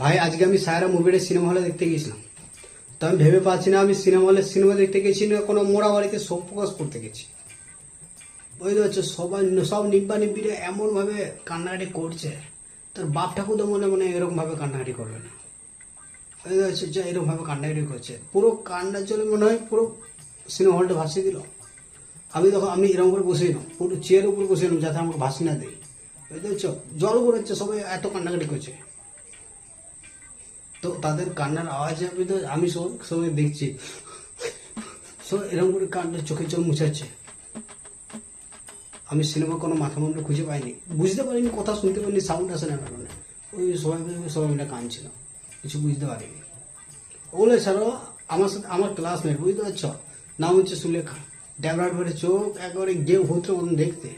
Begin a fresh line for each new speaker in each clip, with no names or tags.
ভাই, আজকে আমি সায়রা মুভিটা সিনেমা হলে দেখতে গেছিলাম তো আমি ভেবে পাচ্ছি না, আমি সিনেমা হলে সিনেমা দেখতে গেছি না, কোনো মোড়া বাড়িতে সব প্রকাশ করতে গেছি। বুঝতে পারছ? সবাই সব নিব্বা নিব্বিরে এমনভাবে কান্নাকাটি করছে, তোর বাপ ঠাকুর তো মনে মনে এরকমভাবে কান্নাকাটি করবে না। বুঝতে পারছ? যে এরকমভাবে কান্নাকাটি করছে। পুরো কান্নার জন্য মনে হয় পুরো সিনেমা হলটা ভাসিয়ে দিল। আমি তখন আমি এরকম করে বসে এলাম পুরো চেয়ারের উপরে বসে এলাম যাতে আমাকে ভাসি না দেয়। বুঝতে পারছ? জল করেছে সবাই এত কান্নাকাটি করছে। তো তাদের কান্নার আওয়াজে আমি তো, আমি সব সবাই দেখছি। সব এরকম করে কান্নার চোখের জল মুছাচ্ছে। আমি সিনেমা কোনো মাথা মন্ত্র খুঁজে পাইনি। বুঝতে পারিনি, কথা শুনতে পারিনি সাউন্ড আসে না কারণে। ওই সবাই সবাই মিলে কাঁদছিল। কিছু বুঝতে পারিনি। ওগুলো ছাড়াও আমার সাথে, আমার ক্লাসমেট বুঝতে পারছ? নাম হচ্ছে সুলেখা। ড্যাবরাট করে চোখ একেবারে গেম মতন দেখতে।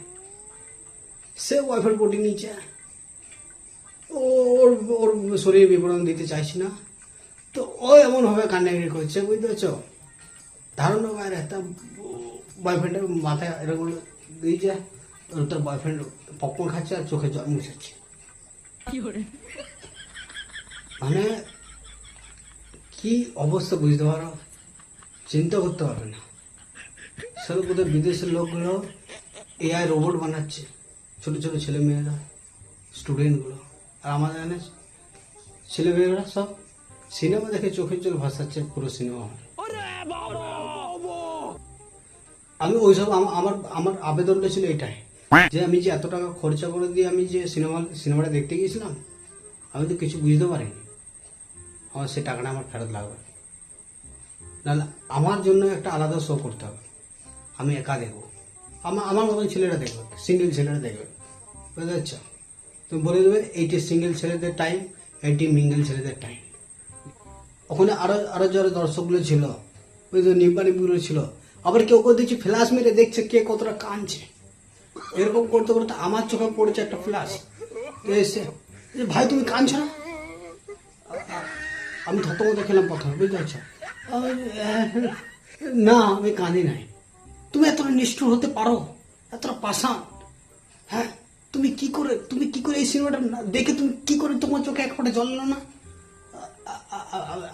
সে ওয়াইফাই পটি নিচে। ওর ওর শরীরে বিবরণ দিতে চাইছি না। তো ও এমনভাবে কান্নাকাটি করছে বুঝতে পারছ? ধারণা বাইরে একটা বয়ফ্রেন্ডের মাথায় এরকম দিয়েছে আর তার বয়ফ্রেন্ড পপকর্ন খাচ্ছে আর চোখে জল মুছাচ্ছে। মানে কি অবস্থা বুঝতে পারো? চিন্তা করতে পারবে না। সব বোধহয় বিদেশের লোকগুলো এআই রোবট বানাচ্ছে ছোট ছোট ছেলে মেয়েরা স্টুডেন্টগুলো আর আমাদের এখানে ছেলে মেয়েরা সব সিনেমা দেখে চোখের জল ভাসাচ্ছে পুরো সিনেমা হল। আমি ওইসব আম- আমার আমার আবেদনটা ছিল এটাই যে আমি যে এত টাকা খরচা করে দিয়ে আমি যে সিনেমা সিনেমাটা দেখতে গিয়েছিলাম আমি তো কিছু বুঝতে পারিনি। আমার সে টাকাটা আমার ফেরত লাগবে। নাহলে আমার জন্য একটা আলাদা শো করতে হবে। আমি একা দেখব। আমার আমার মতন ছেলেরা দেখবে সিঙ্গেল ছেলেরা দেখবে। বুঝতে পারছ? তুমি বলে দেবে এইটি সিঙ্গেল ছেলেদের টাইম এইটি মিঙ্গেল ছেলেদের টাইম ওখানে আরও আরও যারা দর্শকগুলো ছিল, ওই যে নিম্বিগুলো ছিল, আবার কেউ কেউ দেখছি ফ্ল্যাশ মেরে দেখছে কে কতটা কাঁদছে। এরকম করতে করতে আমার চোখে পড়েছে একটা ফ্ল্যাশ এসে ভাই তুমি কাঁদছো না? আমি থতমত খেলাম প্রথমে, বুঝতে পারছ? না, আমি কাঁদি নাই। তুমি এতটা নিষ্ঠুর হতে পারো? এতটা পাষাণ? হ্যাঁ? তুমি কি করে, তুমি কি করে এই সিনেমাটা দেখে তুমি কি করে তোমার চোখে এক ফোঁটা জল না?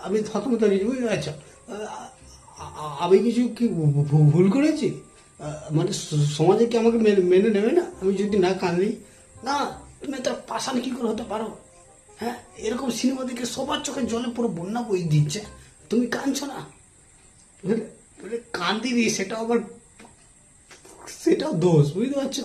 আমি থতমত হয়েছি বুঝতে পারছ আ- আ- আমি কিছু কি ভুল করেছি? মানে সমাজে কি আমাকে মেনে নেবে না? আমি যদি না কাঁদি, না, তুমি এত পাশান কি করে হতে পারো? হ্যাঁ এরকম সিনেমা দেখে সবার চোখে জলে পুরো বন্যা বই দিচ্ছে। তুমি কাঁদছো না? কান্দিনি সেটা আবার, সেটাও দোষ, বুঝতে পারছ?